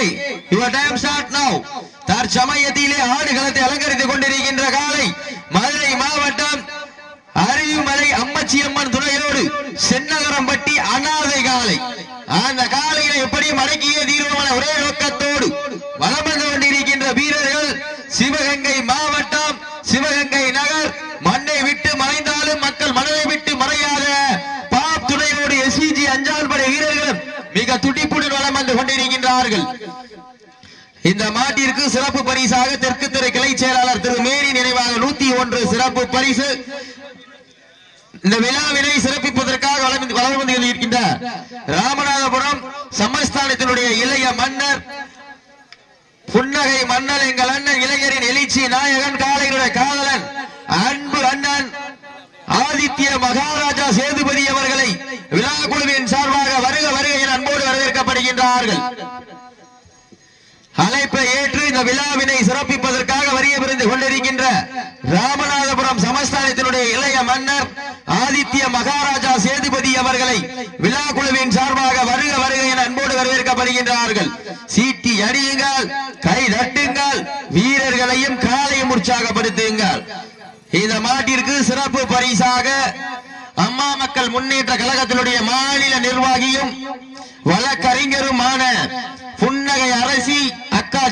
Okay your time start நவ தற்சமயத்திலே ஆடுகளத்தை அலங்கரித்துக் கொண்டிருக்கின்ற காலை மதுரை மாவட்டம் அருவிமலை அம்மச்சியம்மன் துணையோடு சென்னகரம்பட்டி அனாதை காலை. அந்த காலையில எப்படியும் அடக்கிய தீர்வமான ஒரே நோக்கத்தோடு வளம் வந்து கொண்டிருக்கின்ற வீரர்கள் சிவகங்கை மாவட்டம் சிவகங்கை நகர் இந்த மாட்டிற்கு சிறப்பு பரிசாக தெற்கு திரு கிளை செயலாளர் திரு மேரி நினைவாக நூத்தி ஒன்று சிறப்பு பரிசு. இந்த விழாவினை சிறப்பிப்பதற்காக வளர்ந்து வளர்ந்து இருக்கின்ற ராமநாதபுரம் சமஸ்தானத்தினுடைய இளைய மன்னர் புன்னகை மன்னர் எங்கள் அண்ணன் இளைஞரின் எழுச்சி நாயகன் காலையினுடைய காதலன் அன்பு அண்ணன் ஆதித்ய மகாராஜா சேதுபதி அவர்களை விழா குழுவின் சார்பாக வருக வருக என அன்போடு வரவேற்கப்படுகின்றார்கள். அழைப்பை ஏற்று இந்த விழாவினை சிறப்பிப்பதற்காக வரிய புரிந்து கொண்டிருக்கின்ற ராமநாதபுரம் சமஸ்தானத்தினுடைய இளைய மன்னர் ஆதித்ய மகாராஜா சேதுபதி அவர்களை விழா குழுவின் சார்பாக வருக வருக என அன்போடு வரவேற்கப்படுகின்றார்கள். சீட்டி அடியுங்கள் கை தட்டுங்கள் வீரர்களையும் காலையும் உற்சாகப்படுத்துங்கள் இந்த மாட்டிற்கு சிறப்பு பரிசாக அம்மா மக்கள் முன்னேற்ற கழகத்தினுடைய மாநில நிர்வாகியும் வழக்கறிஞருமான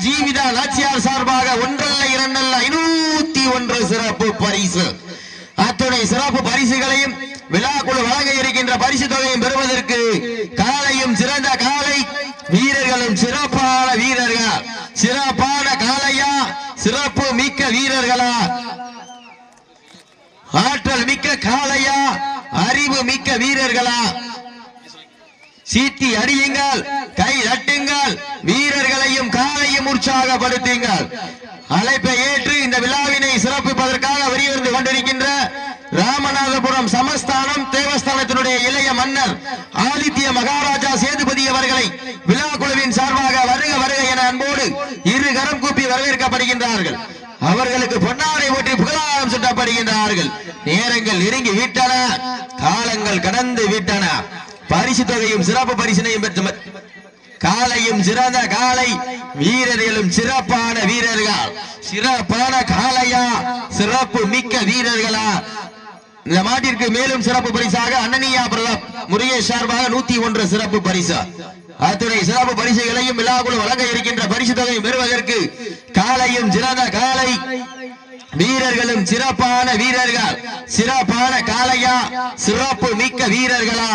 ஜீவிதா நாச்சியார் சார்பாக ஒன்றல்ல இரண்டல்ல ஐநூத்தி ஒன்று சிறப்பு பரிசு. அத்துணை சிறப்பு பரிசுகளையும் விழாக்குழு வழங்க இருக்கின்ற பரிசு தொகையும் பெறுவதற்கு காலையும் சிறந்த காலை வீரர்களும் சிறப்பான வீரர்கள்? சிறப்பான காலையா? சிறப்பு மிக்க வீரர்களா? ஆற்றல் மிக்க காலையா? அறிவு மிக்க வீரர்களா? சீட்டி அடியுங்கள் கை தட்டுங்கள் வீரர்களையும் காலையும் உற்சாகப்படுத்துங்கள் அழைப்பை ஏற்று இந்த விழாவினை சிறப்பிப்பதற்காக வெளியிருந்து கொண்டிருக்கின்ற ராமநாதபுரம் சமஸ்தானம் தேவஸ்தானத்தினுடைய இளைய மன்னர் ஆதித்ய மகாராஜா சேதுபதி அவர்களை விழா குழுவின் சார்பாக வருக வருக என அன்போடு இரு கரம் கூப்பி வரவேற்கப்படுகின்றார்கள். அவர்களுக்கு பொன்னாடை ஊற்றி புகழாரம் சுட்டப்படுகின்றார்கள். நேரங்கள் நெருங்கி விட்டன காலங்கள் கடந்து விட்டன. பரிசு தொகையும் சிறப்பு பரிசினையும் பெற்று காலையும் சிறந்த காலை வீரர்களும் சிறப்பான வீரர்கள். சிறப்பான காளையா? சிறப்பு மிக்க வீரர்களா? இந்த மாட்டிற்கு மேலும் சிறப்பு பரிசாக அன்னனியா பிரதாப் முருகேஷ் சார்பாக நூத்தி ஒன்று சிறப்பு பரிசு. அத்துணை சிறப்பு பரிசுகளையும் விழாக்குழு வழங்க இருக்கின்ற பரிசு தொகையும் பெறுவதற்கு காலையும் சிறந்த காலை வீரர்களும் சிறப்பான வீரர்கள். சிறப்பான காளையா? சிறப்பு மிக்க வீரர்களா?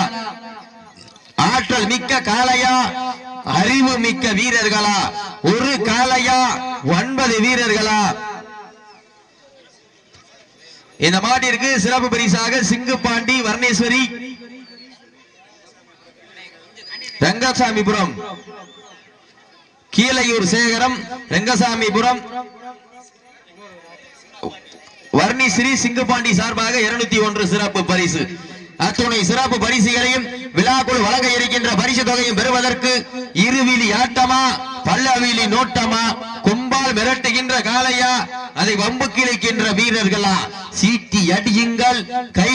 ஆற்றல் மிக்க காளையா? அறிவு மிக்க வீரர்களா? ஒரு காளையா? ஒன்பது வீரர்களா? இந்த மாட்டிற்கு சிறப்பு பரிசாக சிங்குப்பாண்டி வர்ணேஸ்வரி ரங்கசாமிபுரம் கீழையூர் சேகரம் ரங்கசாமிபுரம் வர்ணிஸ்ரீ சிங்குபாண்டி சார்பாக இருநூத்தி ஒன்று சிறப்பு பரிசு. அத்துணை சிறப்பு பரிசுகளையும் விழாக்குள் வழங்க இருக்கின்ற பரிசு தொகையும் பெறுவதற்கு இருவிழி ஆட்டமா பல்லவிழி நோட்டமா கும்பால் மிரட்டுகின்ற காளையா அதை வம்பு கிழிக்கின்ற வீரர்களா? சீட்டி அடியுங்கள் கை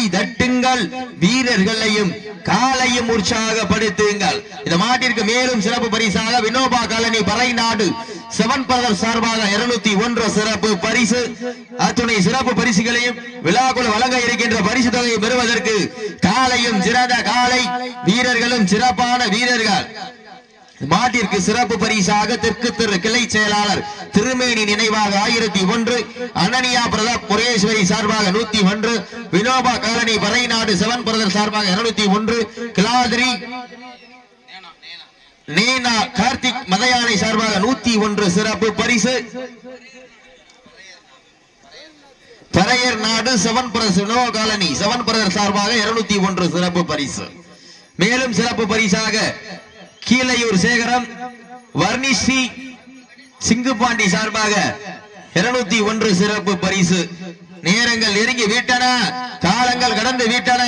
தட்டுங்கள் வீரர்களையும் காலையும் உற்சாகப்படுத்துங்கள். இந்த மாட்டிற்கு மேலும் சிறப்பு பரிசாக வினோபா காலனி பறை நாடு செவன் பதர் சார்பாக இருநூத்தி ஒன்று சிறப்பு பரிசு. அத்துணை சிறப்பு பரிசுகளையும் விழாக்குழு வழங்க இருக்கின்ற பரிசு தொகையை பெறுவதற்கு காலையும் சிறந்த காலை வீரர்களும் சிறப்பான வீரர்கள். மாட்டிற்கு சிறப்பு பரிசாக தெற்கு திரு கிளை செயலாளர் திருமேனி நினைவாக ஆயிரத்தி ஒன்று அனனியா பிரதாப் குரேஸ்வரி சார்பாக நூத்தி ஒன்று Vinoba colony Parainadu seven brother சார்பாக இருநூத்தி ஒன்று கிளாதிரி நீனா கார்த்திக் மதையானை சார்பாக நூத்தி ஒன்று சிறப்பு பரிசு. Paraiyar Nadu seven brother Vinoba colony seven brother சார்பாக இருநூத்தி ஒன்று சிறப்பு பரிசு. மேலும் சிறப்பு பரிசாக கீழையூர் சேகரம் வர்ணிஸ்ரீ சிங்குபாண்டி சார்பாக இருநூத்தி ஒன்று சிறப்பு பரிசு. நேரங்கள் நெருங்கி விட்டன காலங்கள் கடந்து விட்டன.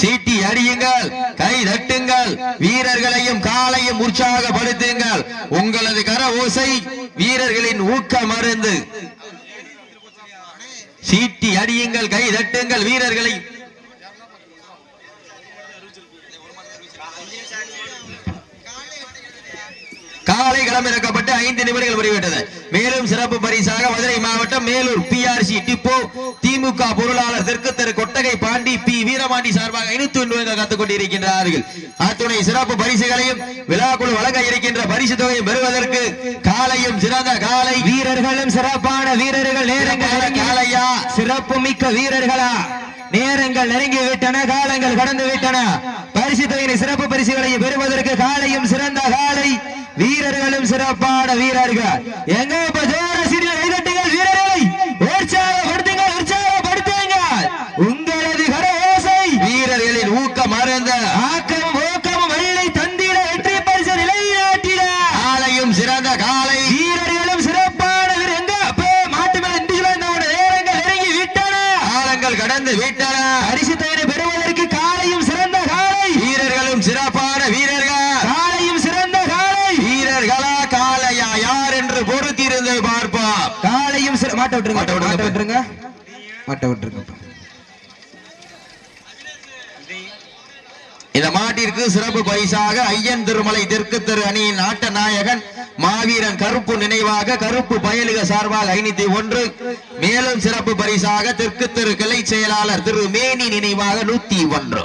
சீட்டி அடியுங்கள் கை தட்டுங்கள் வீரர்களையும் காலையும் உற்சாகப்படுத்துங்கள். உங்களது கர ஓசை வீரர்களின் ஊக்க மருந்து. சீட்டி அடியுங்கள் கை தட்டுங்கள் வீரர்களை. காலை களமிறக்கப்பட்டு ஐந்து நிமிடங்கள் முடிவிட்டது. மேலும் சிறப்பு பரிசாக மதுரை மாவட்டம் Melur P R C depot DMK பொருளாளர் தெற்கு தெரு கொட்டகை பாண்டி பி வீரபாண்டி சார்பாக ஐநூத்தி ஒன்று கத்துக் கொண்டிருக்கின்றார்கள். அத்துணை சிறப்பு பரிசுகளையும் விழா குழு வழங்க இருக்கின்ற பரிசு தொகையை பெறுவதற்கு காலையும் சிறந்த காலை வீரர்களும் சிறப்பான வீரர்கள் நேரங்கள் சிறப்பு மிக்க வீரர்களா. நேரங்கள் நெருங்கி விட்டன காலங்கள் கடந்து விட்டன பரிசு தொகையினை சிறப்பு பரிசுகளை பெறுவதற்கு காலையும் சிறந்த காலை. வீரர்களும் சிறப்பான வீரர்கள். எங்க இப்ப ஜோர சிறிய கைதட்டுங்கள் வீரர்களை உற்சாகப்படுத்துங்கள் உற்சாகப்படுத்துங்கள். உங்களது கரவோசை வீரர்களின் ஊக்கம் அருந்த. ஆக்கமும் ஊக்கமும் வெள்ளை தந்திட வெற்றி பரிசு நிலைநாட்டிட. காலையும் சிறந்த காலை வீரர்களும் சிறப்பான வீரர் எங்க அப்ப மாட்டு மேல இந்து இந்த நேரங்கள் நெருங்கி விட்டன காலங்கள் கடந்து விட்டன பரிசு தொகையை பெறுவதற்கு காலையும் சிறந்த காலை வீரர்களும் சிறப்பான வீரர்கள் காலையும் சிறந்த காலை வீரர்களா காளையா யார் என்று பொறுத்திருந்து பார்ப்போம் காலையும் சிற- மாட்ட விட்டுருங்க மாட்ட விட்டுருங்க. மாட்ட விட்டுருங்க. இந்த மாட்டிற்கு சிறப்பு பரிசாக ஐயன் திருமலை தெற்கு தெரு அணியின் ஆட்ட நாயகன் மாவீரன் கருப்பு நினைவாக கருப்பு பயலுக சார்பாக ஐநூத்தி ஒன்று. மேலும் சிறப்பு பரிசாக தெற்கு தெரு கிளை செயலாளர் திரு மேனி நினைவாக நூத்தி ஒன்று.